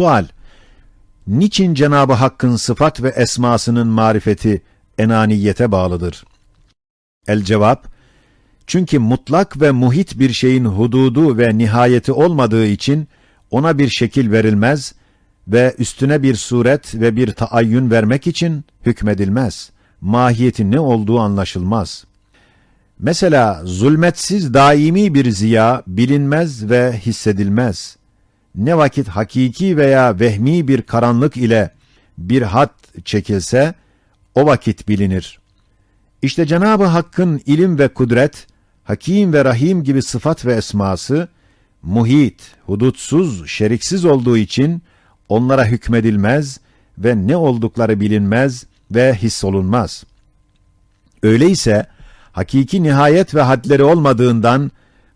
Sual Niçin Cenabı Hakk'ın sıfat ve esmasının marifeti enaniyete bağlıdır? El cevap Çünkü mutlak ve muhit bir şeyin hududu ve nihayeti olmadığı için ona bir şekil verilmez ve üstüne bir suret ve bir taayyün vermek için hükmedilmez. Mahiyeti ne olduğu anlaşılmaz. Mesela zulmetsiz daimi bir ziya bilinmez ve hissedilmez. Ne vakit hakiki veya vehmi bir karanlık ile bir hat çekilse o vakit bilinir. İşte Cenab-ı Hakk'ın ilim ve kudret, Hakim ve Rahim gibi sıfat ve esması, muhit, hudutsuz, şeriksiz olduğu için onlara hükmedilmez ve ne oldukları bilinmez ve hissolunmaz. Öyleyse hakiki nihayet ve hadleri olmadığından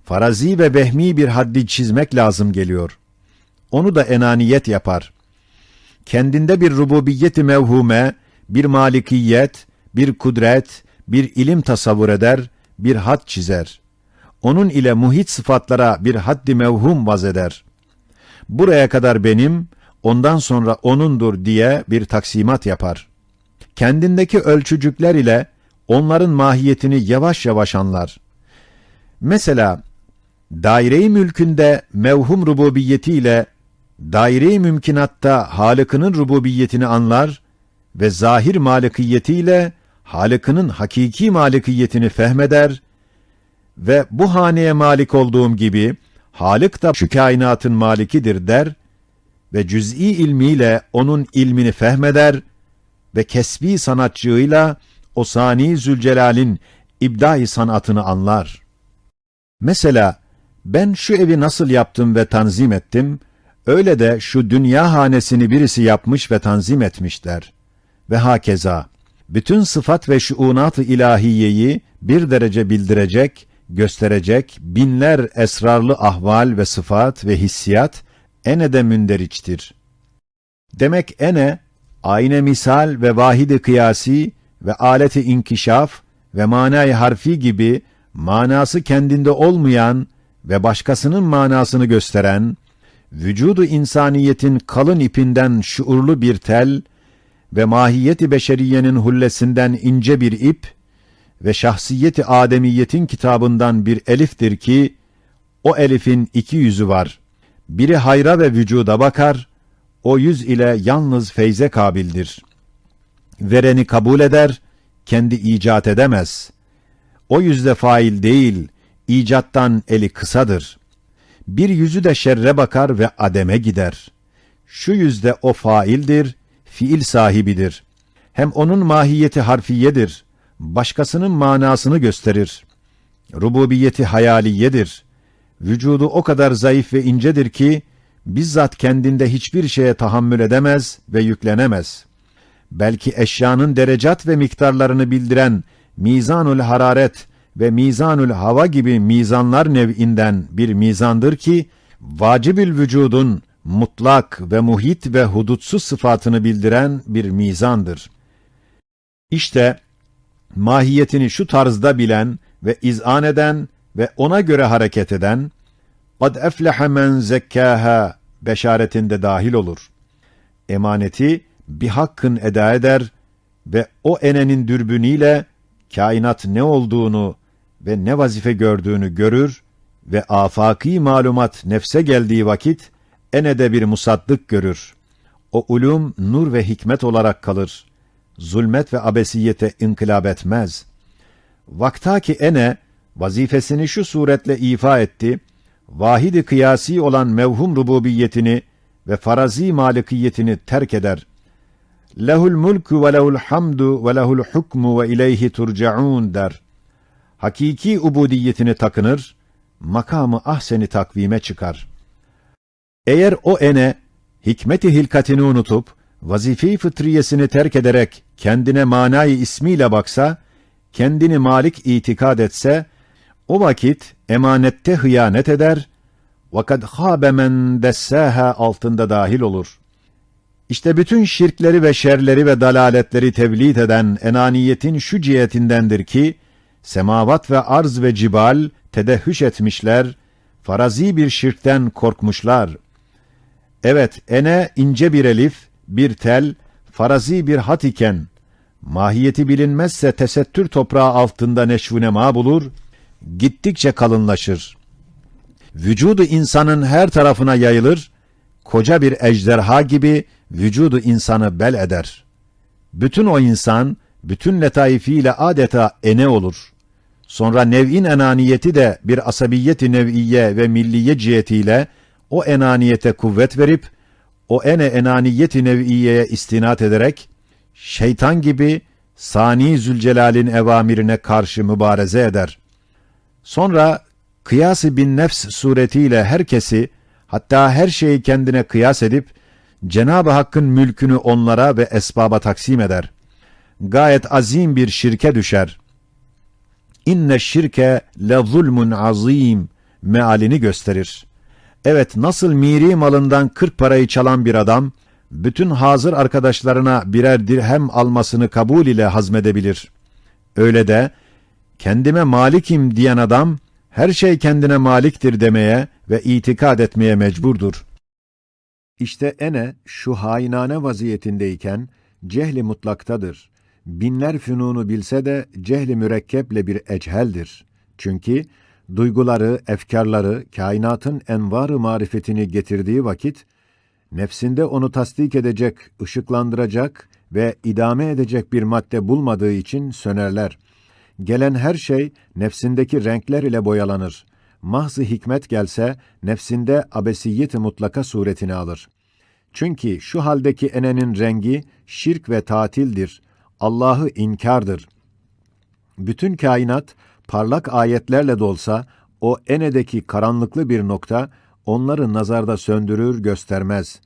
farazi ve vehmi bir haddi çizmek lazım geliyor. Onu da enaniyet yapar. Kendinde bir rububiyeti mevhume, bir malikiyet, bir kudret, bir ilim tasavvur eder, bir had çizer. Onun ile muhit sıfatlara bir haddi mevhum vaz eder. Buraya kadar benim, ondan sonra onundur diye bir taksimat yapar. Kendindeki ölçücükler ile onların mahiyetini yavaş yavaş anlar. Mesela daire-i mülkünde mevhum rububiyetiyle daire-i mümkinatta Halık'ının rububiyetini anlar ve zahir malikiyetiyle Halık'ının hakiki malikiyetini fehmeder ve bu haneye malik olduğum gibi Halık da şu kainatın malikidir der ve cüz'i ilmiyle onun ilmini fehmeder ve kesbi sanatçığıyla o Sani Zülcelal'in ibdai sanatını anlar. Mesela ben şu evi nasıl yaptım ve tanzim ettim, öyle de şu dünya hanesini birisi yapmış ve tanzim etmişler. Ve hakeza, bütün sıfat ve şuunat-ı ilahiyeyi bir derece bildirecek, gösterecek binler esrarlı ahval ve sıfat ve hissiyat ene de münderiçtir. Demek ene, ayne misal ve vahidi kıyasi ve aleti inkişaf ve manayı harfi gibi manası kendinde olmayan ve başkasının manasını gösteren, vücudu insaniyetin kalın ipinden şuurlu bir tel ve mahiyeti beşeriyenin hullesinden ince bir ip ve şahsiyeti ademiyetin kitabından bir eliftir ki, o elifin iki yüzü var. Biri hayra ve vücuda bakar, o yüz ile yalnız feyze kabildir. Vereni kabul eder, kendi icat edemez. O yüzde fail değil, icattan eli kısadır. Bir yüzü de şerre bakar ve ademe gider. Şu yüzde o faildir, fiil sahibidir. Hem onun mahiyeti harfiyedir. Başkasının manasını gösterir. Rububiyeti hayaliyedir. Vücudu o kadar zayıf ve incedir ki, bizzat kendinde hiçbir şeye tahammül edemez ve yüklenemez. Belki eşyanın derecat ve miktarlarını bildiren mizanul hararet ve mizanul hava gibi mizanlar nev'inden bir mizandır ki, vacibül vücudun mutlak ve muhit ve hudutsuz sıfatını bildiren bir mizandır. İşte mahiyetini şu tarzda bilen ve izan eden ve ona göre hareket eden, قَدْ اَفْلَحَ مَنْ زَكَّاهَا beşaretinde dahil olur. Emaneti bir hakkın eda eder ve o enenin dürbünüyle kainat ne olduğunu ve ne vazife gördüğünü görür ve afaki malumat nefse geldiği vakit enede bir musaddık görür. O ulum nur ve hikmet olarak kalır. Zulmet ve abesiyete inkılap etmez. Vaktaki ene vazifesini şu suretle ifa etti. Vahidi kıyasi olan mevhum rububiyetini ve farazi malikiyetini terk eder. Lehul mulku ve lehul hamdu ve lehul hukmu ve ileyhi turcaun der. Hakiki ubudiyetini takınır, makamı ahseni takvime çıkar. Eğer o ene hikmeti hilkatini unutup vazife-i fıtriyesini terk ederek kendine manayı ismiyle baksa, kendini malik itikad etse, o vakit emanette hıyanet eder, vakad hâbe men dessâhâ altında dahil olur. İşte bütün şirkleri ve şerleri ve dalaletleri tevlid eden enaniyetin şu cihetindendir ki, semavat ve arz ve cibal tedehhüş etmişler, farazi bir şirkten korkmuşlar. Evet, ene ince bir elif, bir tel, farazi bir hat iken, mahiyeti bilinmezse tesettür toprağı altında neşvunema bulur, gittikçe kalınlaşır. Vücudu insanın her tarafına yayılır, koca bir ejderha gibi vücudu insanı bel eder. Bütün o insan, bütün letaifiyle adeta ene olur. Sonra nev'in enaniyeti de bir asabiyeti nev'iye ve milliye cihetiyle o enaniyete kuvvet verip, o ene enaniyeti nev'iyeye istinat ederek, şeytan gibi Sani Zülcelal'in evamirine karşı mübareze eder. Sonra kıyası bin nefs suretiyle herkesi, hatta her şeyi kendine kıyas edip, Cenab-ı Hakk'ın mülkünü onlara ve esbaba taksim eder. Gayet azim bir şirke düşer. İnne şirke le zulmun azim mealini gösterir. Evet nasıl miri malından kırk parayı çalan bir adam, bütün hazır arkadaşlarına birer dirhem almasını kabul ile hazmedebilir. Öyle de, kendime malikim diyen adam, her şey kendine maliktir demeye ve itikad etmeye mecburdur. İşte ene şu hainane vaziyetindeyken cehli mutlaktadır. Binler fünunu bilse de cehli mürekkeple bir echeldir. Çünkü duyguları, efkarları, kainatın envar-ı marifetini getirdiği vakit, nefsinde onu tasdik edecek, ışıklandıracak ve idame edecek bir madde bulmadığı için sönerler. Gelen her şey nefsindeki renkler ile boyalanır. Mahzı hikmet gelse nefsinde abesiyet mutlaka suretini alır. Çünkü şu haldeki enenin rengi şirk ve tatildir. Allah'ı inkardır. Bütün kainat parlak ayetlerle dolsa o enedeki karanlıklı bir nokta onları nazarda söndürür göstermez.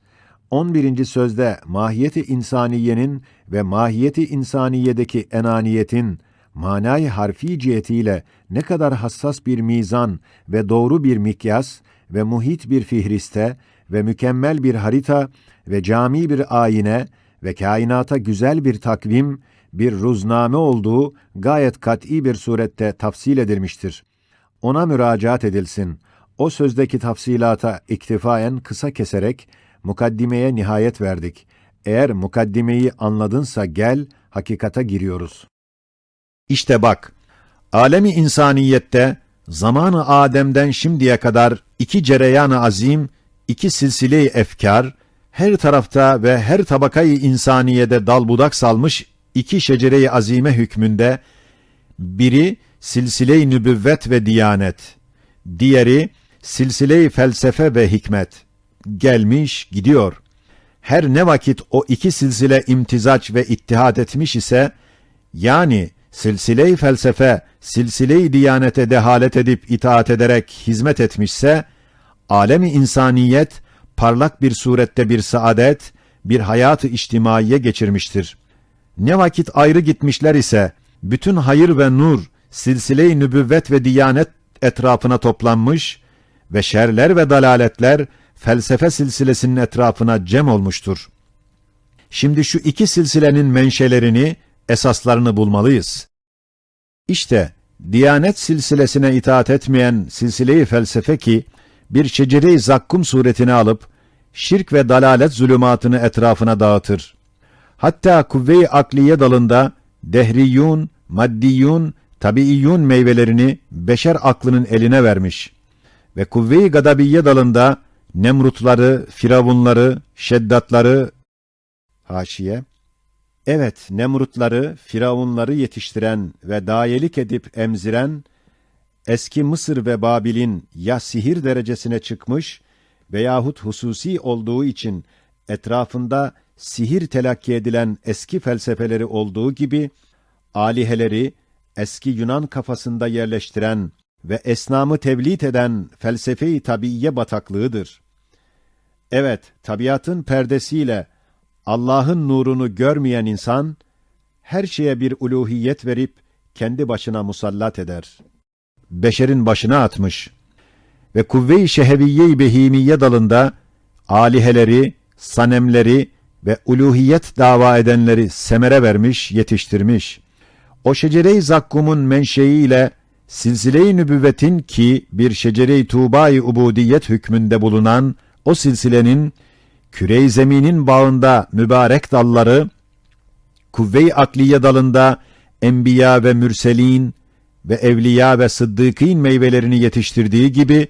11. sözde mahiyeti insaniyenin ve mahiyeti insaniyedeki enaniyetin manayı harfi cihetiyle ne kadar hassas bir mizan ve doğru bir mikyas ve muhit bir fihriste ve mükemmel bir harita ve cami bir ayine ve kainata güzel bir takvim, bir ruzname olduğu gayet kat'i bir surette tafsil edilmiştir. Ona müracaat edilsin. O sözdeki tafsilata iktifaen kısa keserek mukaddimeye nihayet verdik. Eğer mukaddimeyi anladınsa gel, hakikata giriyoruz. İşte bak, alemi insaniyette zamanı Adem'den şimdiye kadar iki cereyan-ı azim, iki silsile-i efkar, her tarafta ve her tabakayı insaniyede dal budak salmış iki şecere-i azime hükmünde, biri silsile-i nübüvvet ve diyanet, diğeri silsile-i felsefe ve hikmet. Gelmiş, gidiyor. Her ne vakit o iki silsile imtizaç ve ittihat etmiş ise, yani silsile-i felsefe, silsile-i diyanete dehalet edip itaat ederek hizmet etmişse, alemi insaniyet, parlak bir surette bir saadet, bir hayatı içtimaiye geçirmiştir. Ne vakit ayrı gitmişler ise, bütün hayır ve nur, silsile-i nübüvvet ve diyanet etrafına toplanmış ve şerler ve dalaletler, felsefe silsilesinin etrafına cem olmuştur. Şimdi şu iki silsilenin menşelerini, esaslarını bulmalıyız. İşte, Diyanet silsilesine itaat etmeyen silsile-i felsefe ki, bir şecere-i zakkum suretini alıp, şirk ve dalalet zulümatını etrafına dağıtır. Hatta kuvve-i akliye dalında, dehriyun, maddiyun, tabiiyyun meyvelerini beşer aklının eline vermiş. Ve kuvve-i gadabiye dalında, Nemrutları, Firavunları, Şeddatları, haşiye, evet Nemrutları, Firavunları yetiştiren ve dayelik edip emziren, eski Mısır ve Babil'in ya sihir derecesine çıkmış veyahut hususi olduğu için etrafında sihir telakki edilen eski felsefeleri olduğu gibi, aliheleri eski Yunan kafasında yerleştiren ve esnamı tevlit eden felsefe-i tabiiye bataklığıdır. Evet, tabiatın perdesiyle Allah'ın nurunu görmeyen insan, her şeye bir uluhiyet verip kendi başına musallat eder. Beşerin başına atmış ve kuvve-i şeheviye-i behimiye dalında aliheleri, sanemleri ve uluhiyet dava edenleri semere vermiş, yetiştirmiş. O şecere-i zakkumun menşeiyle silsile-i nübüvvetin ki bir şecere-i tuğba-i ubudiyet hükmünde bulunan o silsilenin kürey zeminin bağında mübarek dalları, kuvve-i akliye dalında enbiya ve mürselin ve evliya ve sıddıkîn meyvelerini yetiştirdiği gibi,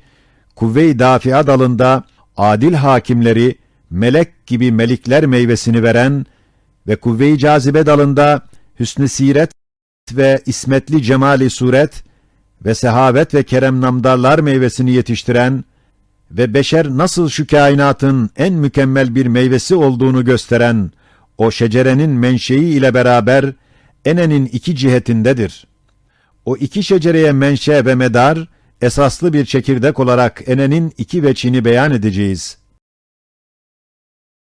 kuvve-i dafia dalında adil hakimleri, melek gibi melikler meyvesini veren ve kuvve-i cazibe dalında hüsnü siret ve ismetli cemali suret ve sehavet ve kerem namdarlar meyvesini yetiştiren ve beşer nasıl şu kainatın en mükemmel bir meyvesi olduğunu gösteren o şecerenin menşei ile beraber enenin iki cihetindedir. O iki şecereye menşe ve medar, esaslı bir çekirdek olarak enenin iki veçini beyan edeceğiz.